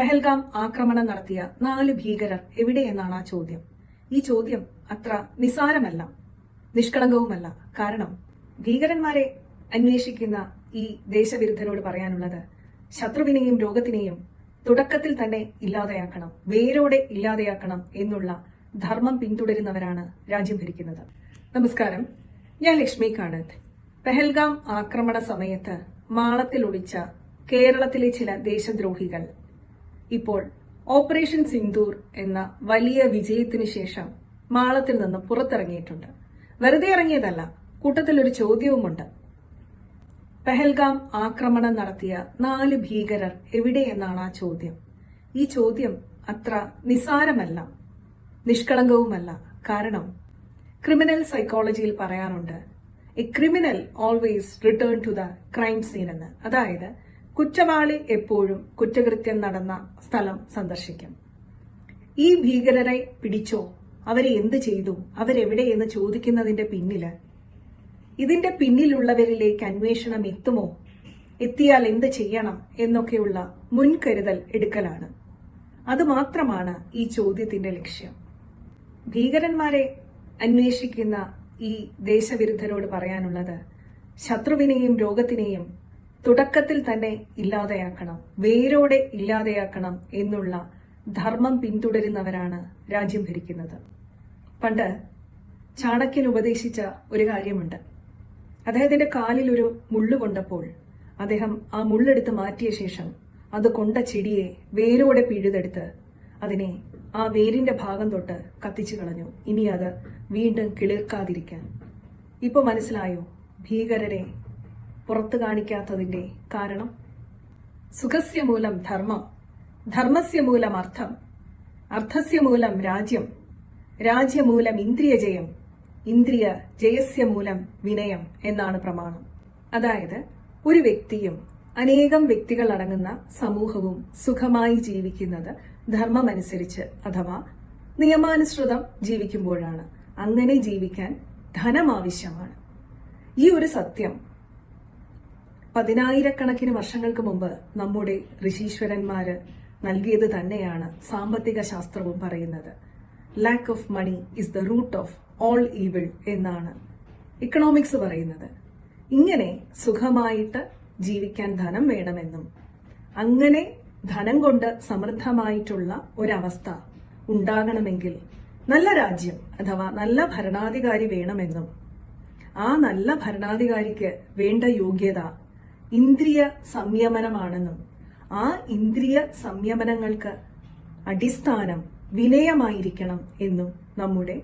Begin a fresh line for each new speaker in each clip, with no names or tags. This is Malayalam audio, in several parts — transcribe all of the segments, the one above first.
പെഹൽഗാം ആക്രമണം നടത്തിയ നാല് ഭീകരർ എവിടെയെന്നാണ് ആ ചോദ്യം? ഈ ചോദ്യം അത്ര നിസാരമല്ല നിഷ്കളങ്കവുമല്ല. കാരണം ഭീകരന്മാരെ അന്വേഷിക്കുന്ന ഈ ദേശവിരുദ്ധരോട് പറയാനുള്ളത് ശത്രുവിനെയും രോഗത്തിനെയും തുടക്കത്തിൽ തന്നെ ഇല്ലാതെയാക്കണം വേരോടെ ഇല്ലാതെയാക്കണം എന്നുള്ള ധർമ്മം പിന്തുടരുന്നവരാണ് രാജ്യം ഭരിക്കുന്നത്. നമസ്കാരം. ഞാൻ ലക്ഷ്മി കാണത്ത്. പെഹൽഗാം ആക്രമണ സമയത്ത് മാളത്തിൽ ഒളിച്ച കേരളത്തിലെ ചില ദേശദ്രോഹികൾ ഇപ്പോൾ ഓപ്പറേഷൻ സിന്ദൂർ എന്ന വലിയ വിജയത്തിനു ശേഷം മാളത്തിൽ നിന്ന് പുറത്തിറങ്ങിയിട്ടുണ്ട്. വെറുതെ ഇറങ്ങിയതല്ല കൂട്ടത്തിൽ ഒരു ചോദ്യവുമുണ്ട്. പെഹൽഗാം ആക്രമണം നടത്തിയ നാല് ഭീകരർ എവിടെയെന്നാണ് ആ ചോദ്യം. ഈ ചോദ്യം അത്ര നിസാരമല്ല നിഷ്കളങ്കവുമല്ല. കാരണം ക്രിമിനൽ സൈക്കോളജിയിൽ പറയാറുണ്ട് a criminal always return to the crime scene എന്ന്. അതായത് കുറ്റവാളി എപ്പോഴും കുറ്റകൃത്യം നടന്ന സ്ഥലം സന്ദർശിക്കും. ഈ ഭീകരരെ പിടിച്ചോ? അവരെ എന്ത് ചെയ്തു? അവരെവിടെ എന്ന് ചോദിക്കുന്നതിന്റെ പിന്നിൽ. ഇതിന്റെ പിന്നിലുള്ളവരിലേക്ക് അന്വേഷണം എത്തുമോ? എത്തിയാൽ എന്ത് ചെയ്യണം? എന്നൊക്കെയുള്ള മുൻകരുതൽ എടുക്കലാണ്. അതുമാത്രമാണ് ഈ ചോദ്യത്തിന്റെ ലക്ഷ്യം. ഭീകരന്മാരെ അന്വേഷിക്കുന്ന ഈ ദേശവിരുദ്ധരോട് പറയാനുള്ളത് ശത്രുവിനെയും രോഗത്തിനെയും തുടക്കത്തിൽ തന്നെ ഇല്ലാതെയാക്കണം വേരോടെ ഇല്ലാതെയാക്കണം എന്നുള്ള ധർമ്മം പിന്തുടരുന്നവരാണ് രാജ്യം ഭരിക്കുന്നത്. പണ്ട് ചാണക്യൻ ഉപദേശിച്ച ഒരു കാര്യമുണ്ട്. അദ്ദേഹത്തിന്റെ കാലിൽ ഒരു മുള്ളു കൊണ്ടപ്പോൾ അദ്ദേഹം ആ മുള്ളെടുത്ത് മാറ്റിയ ശേഷം അത് കൊണ്ട ചെടിയെ വേരോടെ പിഴുതെടുത്ത് അതിനെ ആ വേരിന്റെ ഭാഗം തൊട്ട് കത്തിച്ചു കളഞ്ഞു. ഇനി അത് വീണ്ടും കിളിർക്കാതിരിക്കാൻ. ഇപ്പൊ മനസ്സിലായോ? ഭീകരരെ പുറത്തു കാണിക്കാത്തതിന്റെ കാരണം? സുഖസ്യ മൂലം ധർമ്മം ധർമ്മസ്യ മൂലം അർത്ഥം അർത്ഥസ്യ മൂലം രാജ്യം രാജ്യമൂലം ഇന്ദ്രിയ ജയം ഇന്ദ്രിയ ജയസ്യ മൂലം വിനയം എന്നാണ് പ്രമാണം. അതായത് ഒരു വ്യക്തിയും അനേകം വ്യക്തികൾ അടങ്ങുന്ന സമൂഹവും സുഖമായി ജീവിക്കുന്നത് ധർമ്മമനുസരിച്ച് അഥവാ നിയമാനുസൃതം ജീവിക്കുമ്പോഴാണ്. അങ്ങനെ ജീവിക്കാൻ ധനം ആവശ്യമാണ്. ഈ ഒരു സത്യം പതിനായിരക്കണക്കിന് വർഷങ്ങൾക്ക് മുമ്പ് നമ്മുടെ ഋഷീശ്വരന്മാര് നൽകിയത് തന്നെയാണ് സാമ്പത്തിക ശാസ്ത്രവും പറയുന്നത്. Lack of money is the root of all evil എന്നാണ് ഇക്കണോമിക്സ് പറയുന്നത്. ഇങ്ങനെ സുഖമായിട്ട് ജീവിക്കാൻ ധനം വേണമെന്നും അങ്ങനെ ധനം കൊണ്ട് സമൃദ്ധമായിട്ടുള്ള ഒരവസ്ഥ ഉണ്ടാകണമെങ്കിൽ നല്ല രാജ്യം അഥവാ നല്ല ഭരണാധികാരി വേണമെന്നും ആ നല്ല ഭരണാധികാരിക്ക് വേണ്ട യോഗ്യത ഇന്ദ്രിയ സംയമനമാണെന്നും ആ ഇന്ദ്രിയ സംയമനങ്ങൾക്ക് അടിസ്ഥാനം വിനയമായിരിക്കണം എന്നും നമ്മുടെ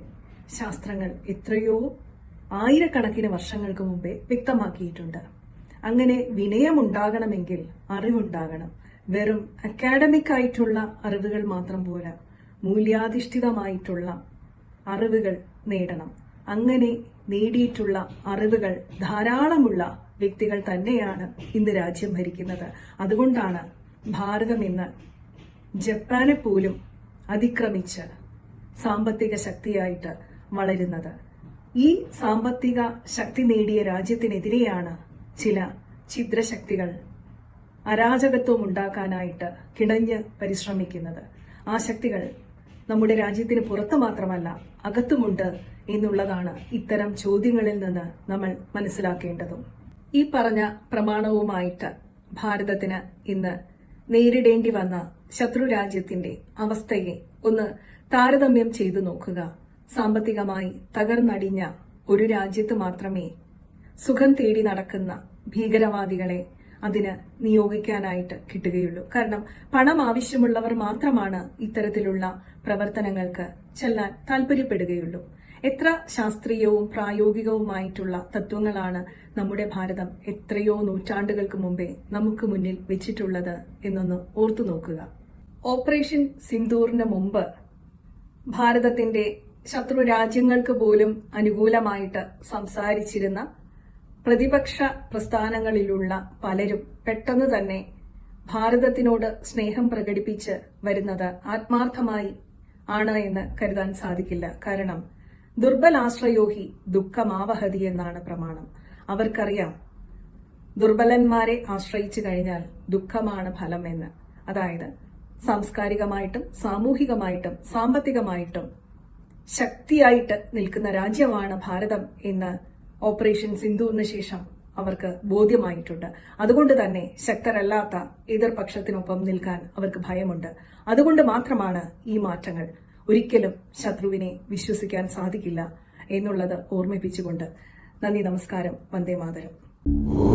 ശാസ്ത്രങ്ങൾ എത്രയോ ആയിരക്കണക്കിന് വർഷങ്ങൾക്ക് മുമ്പേ വ്യക്തമാക്കിയിട്ടുണ്ട്. അങ്ങനെ വിനയമുണ്ടാകണമെങ്കിൽ അറിവുണ്ടാകണം. വെറും അക്കാഡമിക് ആയിട്ടുള്ള അറിവുകൾ മാത്രം പോരാ. മൂല്യാധിഷ്ഠിതമായിട്ടുള്ള അറിവുകൾ നേടണം. അങ്ങനെ നേടിയിട്ടുള്ള അറിവുകൾ ധാരാളമുള്ള വ്യക്തികൾ തന്നെയാണ് ഇന്ന് രാജ്യം ഭരിക്കുന്നത്. അതുകൊണ്ടാണ് ഭാരതം ഇന്ന് ജപ്പാനെ പോലും അതിക്രമിച്ച് സാമ്പത്തിക ശക്തിയായിട്ട് വളരുന്നത്. ഈ സാമ്പത്തിക ശക്തി നേടിയ രാജ്യത്തിനെതിരെയാണ് ചില ഛിദ്രശക്തികൾ അരാജകത്വം ഉണ്ടാക്കാനായിട്ട് കിടഞ്ഞ് പരിശ്രമിക്കുന്നത്. ആ ശക്തികൾ നമ്മുടെ രാജ്യത്തിന് പുറത്ത് മാത്രമല്ല അകത്തുമുണ്ട് എന്നുള്ളതാണ് ഇത്തരം ചോദ്യങ്ങളിൽ നിന്ന് നമ്മൾ മനസ്സിലാക്കേണ്ടതും. ഈ പറഞ്ഞ പ്രമാണവുമായിട്ട് ഭാരതത്തിന് ഇന്ന് നേരിടേണ്ടി വന്ന ശത്രു രാജ്യത്തിന്റെ അവസ്ഥയെ ഒന്ന് താരതമ്യം ചെയ്തു നോക്കുക. സാമ്പത്തികമായി തകർന്നടിഞ്ഞ ഒരു രാജ്യത്ത് മാത്രമേ സുഖം തേടി നടക്കുന്ന ഭീകരവാദികളെ അതിന് നിയോഗിക്കാനായിട്ട് കിട്ടുകയുള്ളൂ. കാരണം പണം ആവശ്യമുള്ളവർ മാത്രമാണ് ഇത്തരത്തിലുള്ള പ്രവർത്തനങ്ങൾക്ക് ചെല്ലാൻ താല്പര്യപ്പെടുകയുള്ളൂ എത്ര ശാസ്ത്രീയവും പ്രായോഗികവുമായിട്ടുള്ള തത്വങ്ങളാണ് നമ്മുടെ ഭാരതം എത്രയോ നൂറ്റാണ്ടുകൾക്ക് മുമ്പേ നമുക്ക് മുന്നിൽ വെച്ചിട്ടുള്ളത് എന്നൊന്ന് ഓർത്തു നോക്കുക. ഓപ്പറേഷൻ സിന്ദൂറിന് മുമ്പ് ഭാരതത്തിന്റെ ശത്രു രാജ്യങ്ങൾക്ക് പോലും അനുകൂലമായിട്ട് സംസാരിച്ചിരുന്ന പ്രതിപക്ഷ പ്രസ്ഥാനങ്ങളിലുള്ള പലരും പെട്ടെന്ന് തന്നെ ഭാരതത്തിനോട് സ്നേഹം പ്രകടിപ്പിച്ച് വരുന്നത് ആത്മാർത്ഥമായി ആണ് എന്ന് കരുതാൻ സാധിക്കില്ല. കാരണം ദുർബലാശ്രയോഹി ദുഃഖമാവഹതി എന്നാണ് പ്രമാണം. അവർക്കറിയാം ദുർബലന്മാരെ ആശ്രയിച്ചു കഴിഞ്ഞാൽ ദുഃഖമാണ് ഫലം എന്ന്. അതായത് സാംസ്കാരികമായിട്ടും സാമൂഹികമായിട്ടും സാമ്പത്തികമായിട്ടും ശക്തിയായിട്ട് നിൽക്കുന്ന രാജ്യമാണ് ഭാരതം എന്ന് ഓപ്പറേഷൻ സിന്ധുവിന് ശേഷം അവർക്ക് ബോധ്യമായിട്ടുണ്ട്. അതുകൊണ്ട് തന്നെ ശക്തരല്ലാത്ത എതിർപക്ഷത്തിനൊപ്പം നിൽക്കാൻ അവർക്ക് ഭയമുണ്ട്. അതുകൊണ്ട് മാത്രമാണ് ഈ മാറ്റങ്ങൾ ഒരിക്കലും ശത്രുവിനെ വിശ്വസിക്കാൻ സാധിക്കില്ല എന്നുള്ളത് ഓർമ്മിപ്പിച്ചുകൊണ്ട് നന്ദി നമസ്കാരം. വന്ദേ മാതരം.